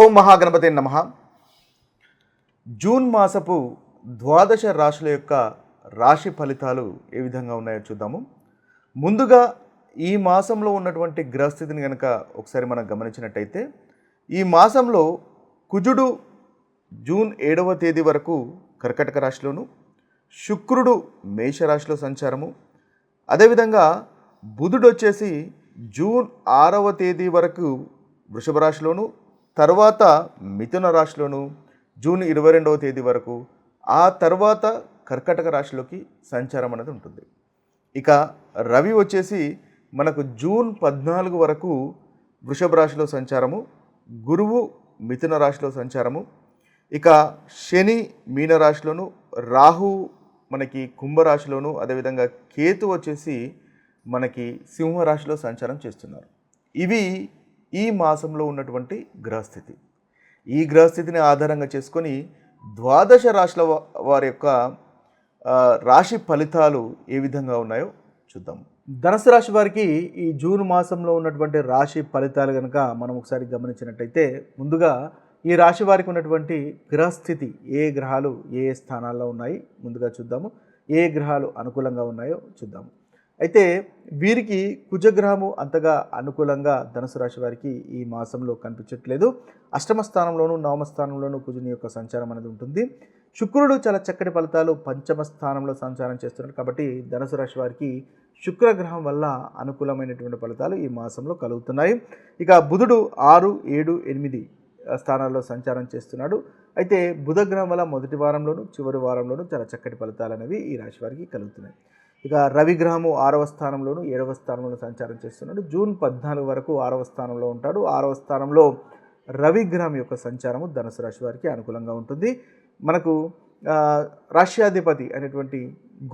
ఓం మహాగణపతి నమ. జూన్ మాసపు ద్వాదశ రాశుల యొక్క రాశి ఫలితాలు ఏ విధంగా ఉన్నాయో చూద్దాము. ముందుగా ఈ మాసంలో ఉన్నటువంటి గ్రహస్థితిని కనుక ఒకసారి మనం గమనించినట్టయితే ఈ మాసంలో కుజుడు జూన్ ఏడవ తేదీ వరకు కర్కటక రాశిలోను శుక్రుడు మేషరాశిలో సంచారము. అదేవిధంగా బుధుడు వచ్చేసి జూన్ ఆరవ తేదీ వరకు వృషభ రాశిలోను తర్వాత మిథున రాశిలోను జూన్ ఇరవై రెండవ తేదీ వరకు ఆ తర్వాత కర్కటక రాశిలోకి సంచారం అనేది ఉంటుంది. ఇక రవి వచ్చేసి మనకు జూన్ పద్నాలుగు వరకు వృషభ రాశిలో సంచారము గురువు మిథున రాశిలో సంచారము. ఇక శని మీనరాశిలోను రాహు మనకి కుంభరాశిలోను అదేవిధంగా కేతు వచ్చేసి మనకి సింహరాశిలో సంచారం చేస్తున్నారు. ఇవి ఈ మాసంలో ఉన్నటువంటి గ్రహస్థితి. ఈ గ్రహస్థితిని ఆధారంగా చేసుకొని ద్వాదశ రాశుల వారి యొక్క రాశి ఫలితాలు ఏ విధంగా ఉన్నాయో చూద్దాం. ధనుసు రాశి వారికి ఈ జూన్ మాసంలో ఉన్నటువంటి రాశి ఫలితాలు కనుక మనం ఒకసారి గమనించినట్టయితే ముందుగా ఈ రాశి వారికి ఉన్నటువంటి గ్రహస్థితి ఏ గ్రహాలు ఏ ఏ స్థానాల్లో ఉన్నాయి ముందుగా చూద్దాము. ఏ గ్రహాలు అనుకూలంగా ఉన్నాయో చూద్దాము. అయితే వీరికి కుజగ్రహము అంతగా అనుకూలంగా ధనుసు రాశి వారికి ఈ మాసంలో కనిపించట్లేదు. అష్టమ స్థానంలోనూ నవమ స్థానంలోనూ కుజుని యొక్క సంచారం అనేది ఉంటుంది. శుక్రుడు చాలా చక్కటి ఫలితాలు పంచమ స్థానంలో సంచారం చేస్తున్నాడు కాబట్టి ధనుసు రాశి వారికి శుక్రగ్రహం వల్ల అనుకూలమైనటువంటి ఫలితాలు ఈ మాసంలో కలుగుతున్నాయి. ఇక బుధుడు ఆరు ఏడు ఎనిమిది స్థానాల్లో సంచారం చేస్తున్నాడు. అయితే బుధగ్రహం వల్ల మొదటి వారంలోనూ చివరి వారంలోనూ చాలా చక్కటి ఫలితాలు అనేవి ఈ రాశి వారికి కలుగుతున్నాయి. ఇక రవిగ్రహము ఆరవ స్థానంలోను ఏడవ స్థానంలో సంచారం చేస్తున్నాడు. జూన్ పద్నాలుగు వరకు ఆరవ స్థానంలో ఉంటాడు. ఆరవ స్థానంలో రవిగ్రహం యొక్క సంచారము ధనుసు రాశి వారికి అనుకూలంగా ఉంటుంది. మనకు రాష్ట్రాధిపతి అనేటువంటి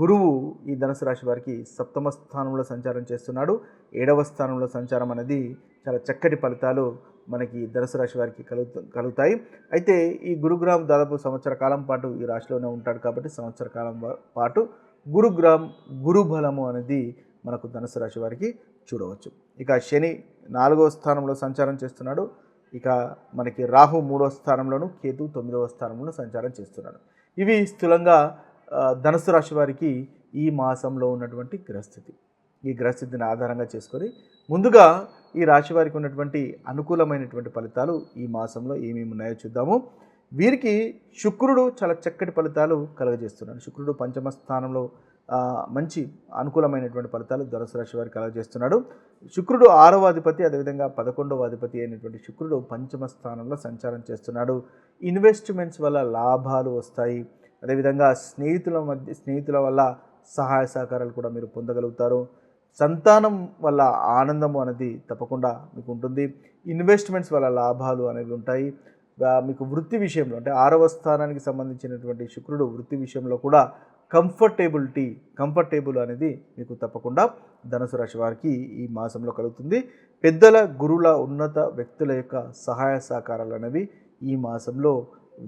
గురువు ఈ ధనుసు రాశి వారికి సప్తమ స్థానంలో సంచారం చేస్తున్నాడు. ఏడవ స్థానంలో సంచారం అనేది చాలా చక్కటి ఫలితాలు మనకి ధనుసు రాశి వారికి కలుగు కలుగుతాయి. అయితే ఈ గురుగ్రహం దాదాపు సంవత్సర కాలం పాటు ఈ రాశిలోనే ఉంటాడు కాబట్టి సంవత్సర కాలం పాటు గురుగ్రహం గురుబలము అనేది మనకు ధనుసు రాశి వారికి చూడవచ్చు. ఇక శని నాలుగవ స్థానంలో సంచారం చేస్తున్నాడు. ఇక మనకి రాహు మూడవ స్థానంలోను కేతు తొమ్మిదవ స్థానంలో సంచారం చేస్తున్నాడు. ఇవి స్థూలంగా ధనుసు రాశి వారికి ఈ మాసంలో ఉన్నటువంటి గ్రహస్థితి. ఈ గ్రహస్థితిని ఆధారంగా చేసుకొని ముందుగా ఈ రాశి వారికి ఉన్నటువంటి అనుకూలమైనటువంటి ఫలితాలు ఈ మాసంలో ఏమేమి ఉన్నాయో చూద్దాము. వీరికి శుక్రుడు చాలా చక్కటి ఫలితాలు కలుగజేస్తున్నాడు. శుక్రుడు పంచమ స్థానంలో మంచి అనుకూలమైనటువంటి ఫలితాలు ధనుసు రాశి వారికి కలుగజేస్తున్నాడు. శుక్రుడు ఆరవ అధిపతి అదేవిధంగా పదకొండవ అధిపతి అయినటువంటి శుక్రుడు పంచమ స్థానంలో సంచారం చేస్తున్నాడు. ఇన్వెస్ట్మెంట్స్ వల్ల లాభాలు వస్తాయి. అదేవిధంగా స్నేహితుల మధ్య స్నేహితుల వల్ల సహాయ సహకారాలు కూడా మీరు పొందగలుగుతారు. సంతానం వల్ల ఆనందము అనేది తప్పకుండా మీకు ఉంటుంది. ఇన్వెస్ట్మెంట్స్ వల్ల లాభాలు అనేవి ఉంటాయి. మీకు వృత్తి విషయంలో అంటే ఆరవ స్థానానికి సంబంధించినటువంటి శుక్రుడు వృత్తి విషయంలో కూడా కంఫర్టబిలిటీ కంఫర్టేబుల్ అనేది మీకు తప్పకుండా ధనుసు రాశి వారికి ఈ మాసంలో కలుగుతుంది. పెద్దల గురుల ఉన్నత వ్యక్తుల యొక్క సహాయ సహకారాలు అనేవి ఈ మాసంలో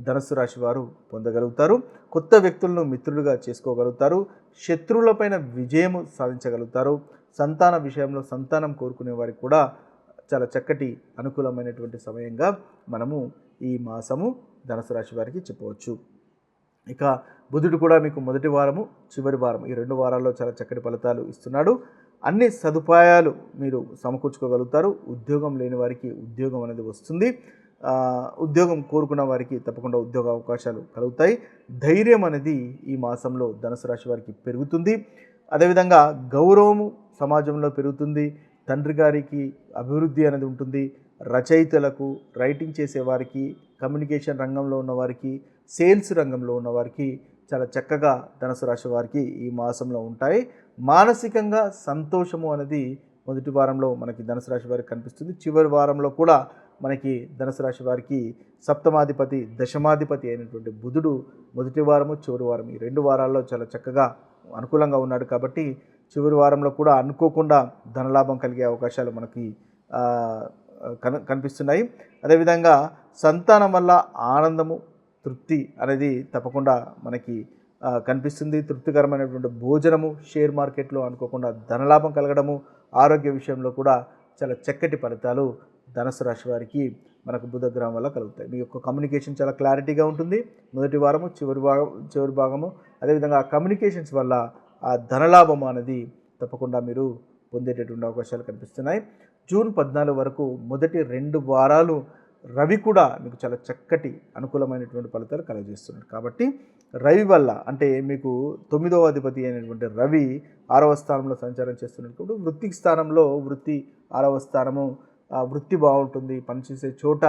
ధనుసు రాశి వారు పొందగలుగుతారు. కొత్త వ్యక్తులను మిత్రులుగా చేసుకోగలుగుతారు. శత్రువులపైన విజయం సాధించగలుగుతారు. సంతాన విషయంలో సంతానం కోరుకునే వారికి కూడా చాలా చక్కటి అనుకూలమైనటువంటి సమయంగా మనము ఈ మాసము ధనుసు రాశి వారికి చెప్పవచ్చు. ఇక బుధుడు కూడా మీకు మొదటి వారము చివరి వారం ఈ రెండు వారాల్లో చాలా చక్కటి ఫలితాలు ఇస్తున్నాడు. అన్ని సదుపాయాలు మీరు సమకూర్చుకోగలుగుతారు. ఉద్యోగం లేని వారికి ఉద్యోగం అనేది వస్తుంది. ఉద్యోగం కోరుకున్న వారికి తప్పకుండా ఉద్యోగ అవకాశాలు కలుగుతాయి. ధైర్యం అనేది ఈ మాసంలో ధనుసు రాశి వారికి పెరుగుతుంది. అదేవిధంగా గౌరవము సమాజంలో పెరుగుతుంది. తండ్రి గారికి అభివృద్ధి అనేది ఉంటుంది. రచయితలకు రైటింగ్ చేసేవారికి కమ్యూనికేషన్ రంగంలో ఉన్నవారికి సేల్స్ రంగంలో ఉన్నవారికి చాలా చక్కగా ధనుసు రాశి వారికి ఈ మాసంలో ఉంటాయి. మానసికంగా సంతోషము అనేది మొదటి వారంలో మనకి ధనుసు రాశి వారికి కనిపిస్తుంది. చివరి వారంలో కూడా మనకి ధనుసు రాశి వారికి సప్తమాధిపతి దశమాధిపతి అయినటువంటి బుధుడు మొదటి వారము చివరి వారం ఈ రెండు వారాల్లో చాలా చక్కగా అనుకూలంగా ఉన్నాడు కాబట్టి చివరి వారంలో కూడా అనుకోకుండా ధనలాభం కలిగే అవకాశాలు మనకి కన కనిపిస్తున్నాయి. అదేవిధంగా సంతానం వల్ల ఆనందము తృప్తి అనేది తప్పకుండా మనకి కనిపిస్తుంది. తృప్తికరమైనటువంటి భోజనము షేర్ మార్కెట్లో అనుకోకుండా ధనలాభం కలగడము ఆరోగ్య విషయంలో కూడా చాలా చక్కటి ఫలితాలు ధనసు రాశి వారికి మనకు బుధగ్రహం వల్ల కలుగుతాయి. మీ యొక్క కమ్యూనికేషన్ చాలా క్లారిటీగా ఉంటుంది. మొదటి వారము చివరి భాగం చివరి భాగము. అదేవిధంగా ఆ కమ్యూనికేషన్స్ వల్ల ఆ ధనలాభం అనేది తప్పకుండా మీరు పొందేటటువంటి అవకాశాలు కనిపిస్తున్నాయి. జూన్ పద్నాలుగు వరకు మొదటి రెండు వారాలు రవి కూడా మీకు చాలా చక్కటి అనుకూలమైనటువంటి ఫలితాలు కలగజేస్తున్నాడు. కాబట్టి రవి వల్ల అంటే మీకు తొమ్మిదవ అధిపతి అయినటువంటి రవి ఆరవ స్థానంలో సంచారం చేస్తున్నప్పుడు వృత్తి స్థానంలో వృత్తి ఆరవ స్థానము వృత్తి బాగుంటుంది. పనిచేసే చోట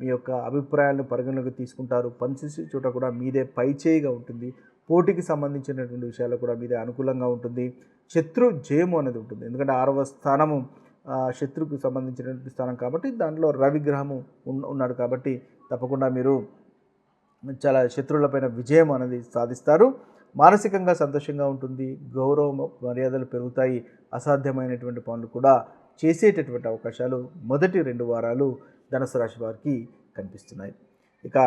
మీ యొక్క అభిప్రాయాలను పరిగణలోకి తీసుకుంటారు. పనిచేసే చోట కూడా మీదే పైచేయిగా ఉంటుంది. పోటీకి సంబంధించినటువంటి విషయాలు కూడా మీదే అనుకూలంగా ఉంటుంది. శత్రు జయము అనేది ఉంటుంది. ఎందుకంటే ఆరవ స్థానము శత్రుకు శత్రువుకు సంబంధించినటువంటి స్థానం కాబట్టి దాంట్లో రవిగ్రహము ఉన్నాడు కాబట్టి తప్పకుండా మీరు చాలా శత్రువులపైన విజయం అనేది సాధిస్తారు. మానసికంగా సంతోషంగా ఉంటుంది. గౌరవ మర్యాదలు పెరుగుతాయి. అసాధ్యమైనటువంటి పనులు కూడా చేసేటటువంటి అవకాశాలు మొదటి రెండు వారాలు ధనుసు రాశి వారికి కనిపిస్తున్నాయి. ఇక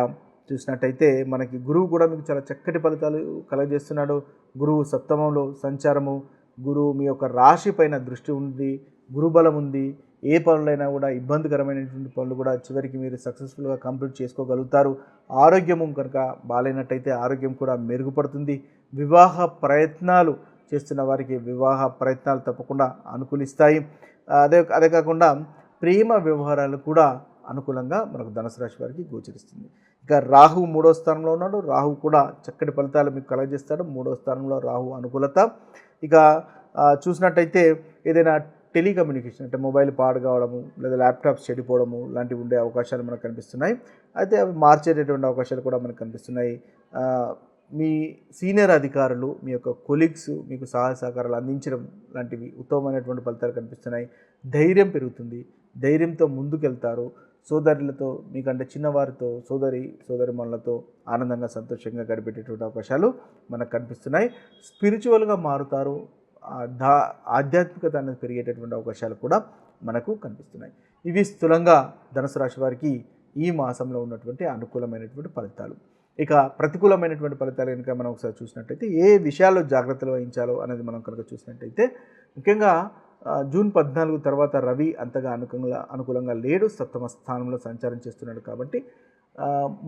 చూసినట్టయితే మనకి గురువు కూడా మీకు చాలా చక్కటి ఫలితాలు కలగజేస్తున్నాడు. గురువు సప్తమంలో సంచారము గురువు మీ యొక్క రాశి పైన దృష్టి ఉంది గురుబలం ఉంది ఏ పనులైనా కూడా ఇబ్బందికరమైనటువంటి పనులు కూడా చివరికి మీరు సక్సెస్ఫుల్గా కంప్లీట్ చేసుకోగలుగుతారు. ఆరోగ్యము కనుక బాగాలేనట్టయితే ఆరోగ్యం కూడా మెరుగుపడుతుంది. వివాహ ప్రయత్నాలు చేస్తున్న వారికి వివాహ ప్రయత్నాలు తప్పకుండా అనుకూలిస్తాయి. అదే అదే కాకుండా ప్రేమ వ్యవహారాలు కూడా అనుకూలంగా మనకు ధనుసు రాశి వారికి గోచరిస్తుంది. ఇక రాహు మూడో స్థానంలో ఉన్నాడు. రాహు కూడా చక్కటి ఫలితాలు మీకు కలగజేస్తాడు. మూడో స్థానంలో రాహు అనుకూలత. ఇక చూసినట్టయితే ఏదైనా టెలికమ్యూనికేషన్ అంటే మొబైల్ పాడు కావడము లేదా ల్యాప్టాప్స్ చెడిపోవడము లాంటివి ఉండే అవకాశాలు మనకు కనిపిస్తున్నాయి. అయితే అవి మార్చేటటువంటి అవకాశాలు కూడా మనకు కనిపిస్తున్నాయి. మీ సీనియర్ అధికారులు మీ యొక్క కొలీగ్స్ మీకు సహాయ సహకారాలు అందించడం లాంటివి ఉత్తమమైనటువంటి ఫలితాలు కనిపిస్తున్నాయి. ధైర్యం పెరుగుతుంది. ధైర్యంతో ముందుకెళ్తారు. సోదరులతో మీకంటే చిన్నవారితో సోదరి సోదరిమణులతో ఆనందంగా సంతోషంగా గడిపేటటువంటి అవకాశాలు మనకు కనిపిస్తున్నాయి. స్పిరిచువల్గా మారుతారు. దా ఆధ్యాత్మికత అనేది పెరిగేటటువంటి అవకాశాలు కూడా మనకు కనిపిస్తున్నాయి. ఇవి స్థూలంగా ధనుసు రాశి వారికి ఈ మాసంలో ఉన్నటువంటి అనుకూలమైనటువంటి ఫలితాలు. ఇక ప్రతికూలమైనటువంటి ఫలితాలు కనుక మనం ఒకసారి చూసినట్టయితే ఏ విషయాల్లో జాగ్రత్తలు వహించాలో అనేది మనం కనుక చూసినట్టయితే ముఖ్యంగా జూన్ పద్నాలుగు తర్వాత రవి అంతగా అనుకూలంగా అనుకూలంగా లేడు. సప్తమ స్థానంలో సంచారం చేస్తున్నాడు కాబట్టి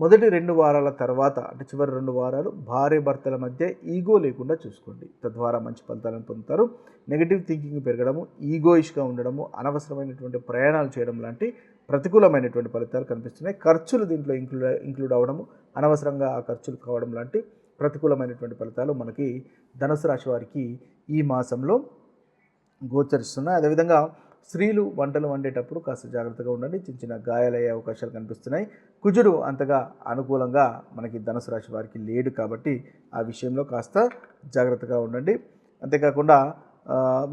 మొదటి రెండు వారాల తర్వాత అంటే చివరి రెండు వారాలు భార్య భర్తల మధ్య ఈగో లేకుండా చూసుకోండి. తద్వారా మంచి ఫలితాలను పొందుతారు. నెగిటివ్ థింకింగ్ పెరగడము ఈగోయిష్గా ఉండడము అనవసరమైనటువంటి ప్రయాణాలు చేయడం లాంటి ప్రతికూలమైనటువంటి ఫలితాలు కనిపిస్తున్నాయి. ఖర్చులు దీంట్లో ఇంక్లూడ్ ఇంక్లూడ్ అవడము అనవసరంగా ఆ ఖర్చులు కావడం లాంటి ప్రతికూలమైనటువంటి ఫలితాలు మనకి ధనుసు రాశి వారికి ఈ మాసంలో గోచరిస్తున్నాయి. అదేవిధంగా స్త్రీలు వంటలు వండేటప్పుడు కాస్త జాగ్రత్తగా ఉండండి. చిన్న చిన్న గాయాలయ్యే అవకాశాలు కనిపిస్తున్నాయి. కుజుడు అంతగా అనుకూలంగా మనకి ధనుసు రాశి వారికి లేడు కాబట్టి ఆ విషయంలో కాస్త జాగ్రత్తగా ఉండండి. అంతేకాకుండా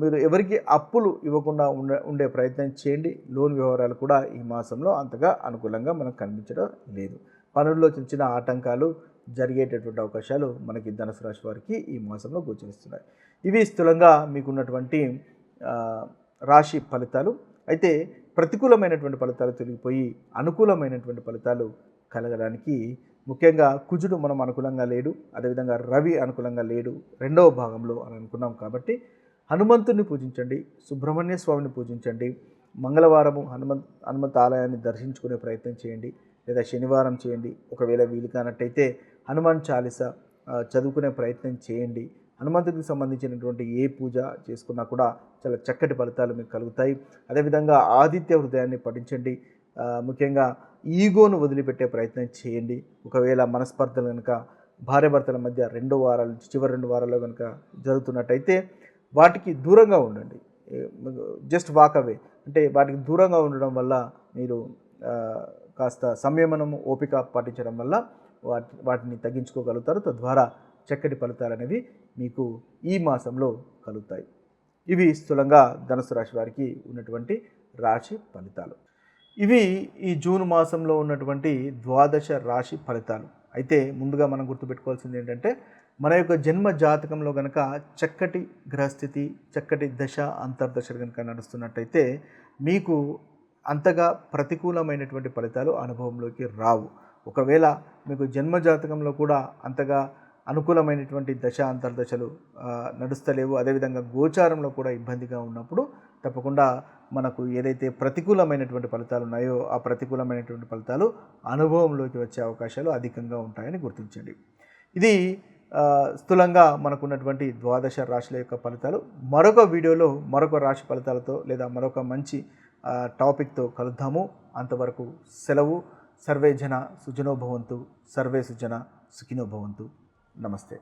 మీరు ఎవరికి అప్పులు ఇవ్వకుండా ఉండే ఉండే ప్రయత్నం చేయండి. లోన్ వ్యవహారాలు కూడా ఈ మాసంలో అంతగా అనుకూలంగా మనకు కనిపించడం లేదు. పనుల్లో చిన్న చిన్న ఆటంకాలు జరిగేటటువంటి అవకాశాలు మనకి ధనుసు రాశి వారికి ఈ మాసంలో గోచరిస్తున్నాయి. ఇవి స్థూలంగా మీకున్నటువంటి రాశి ఫలితాలు. అయితే ప్రతికూలమైనటువంటి ఫలితాలు తొలగిపోయి అనుకూలమైనటువంటి ఫలితాలు కలగడానికి ముఖ్యంగా కుజుడు మనం అనుకూలంగా లేడు అదేవిధంగా రవి అనుకూలంగా లేడు రెండవ భాగంలో అని అనుకున్నాం కాబట్టి హనుమంతుని పూజించండి సుబ్రహ్మణ్య స్వామిని పూజించండి మంగళవారము హనుమంత్ హనుమంత్ ఆలయాన్ని దర్శించుకునే ప్రయత్నం చేయండి లేదా శనివారం చేయండి ఒకవేళ వీలు కానట్టయితే హనుమాన్ చాలీస చదువుకునే ప్రయత్నం చేయండి హనుమంతుడికి సంబంధించినటువంటి ఏ పూజ చేసుకున్నా కూడా చాలా చక్కటి ఫలితాలు మీకు కలుగుతాయి. అదేవిధంగా ఆదిత్య హృదయాన్ని పఠించండి. ముఖ్యంగా ఈగోను వదిలిపెట్టే ప్రయత్నం చేయండి. ఒకవేళ మనస్పర్ధలు కనుక భార్యాభర్తల మధ్య రెండు వారాల నుంచి చివరి రెండు వారాల్లో కనుక జరుగుతున్నట్టయితే వాటికి దూరంగా ఉండండి. జస్ట్ వాక్ అవే అంటే వాటికి దూరంగా ఉండడం వల్ల మీరు కాస్త సంయమనము ఓపిక పాటించడం వల్ల వాటి వాటిని తగ్గించుకోగలుగుతారు. తద్వారా చక్కటి ఫలితాలు అనేవి మీకు ఈ మాసంలో కలుగుతాయి. ఇవి స్థూలంగా ధనుసు రాశి వారికి ఉన్నటువంటి రాశి ఫలితాలు. ఇవి ఈ జూన్ మాసంలో ఉన్నటువంటి ద్వాదశ రాశి ఫలితాలు. అయితే ముందుగా మనం గుర్తుపెట్టుకోవాల్సింది ఏంటంటే మన యొక్క జన్మ జాతకంలో కనుక చక్కటి గ్రహస్థితి చక్కటి దశ అంతర్దశలు కనుక నడుస్తున్నట్టయితే మీకు అంతగా ప్రతికూలమైనటువంటి ఫలితాలు అనుభవంలోకి రావు. ఒకవేళ మీకు జన్మ జాతకంలో కూడా అంతగా అనుకూలమైనటువంటి దశ అంతర్దశలు నడుస్తలేవు. అదేవిధంగా గోచారంలో కూడా ఇబ్బందిగా ఉన్నప్పుడు తప్పకుండా మనకు ఏదైతే ప్రతికూలమైనటువంటి ఫలితాలు ఉన్నాయో ఆ ప్రతికూలమైనటువంటి ఫలితాలు అనుభవంలోకి వచ్చే అవకాశాలు అధికంగా ఉంటాయని గుర్తించండి. ఇది స్థూలంగా మనకున్నటువంటి ద్వాదశ రాశుల యొక్క ఫలితాలు. మరొక వీడియోలో మరొక రాశి ఫలితాలతో లేదా మరొక మంచి టాపిక్తో కలుద్దాము. అంతవరకు సెలవు. సర్వే జన సుజనోభవంతు సర్వే సుజన సుఖినోభవంతు నమస్తే.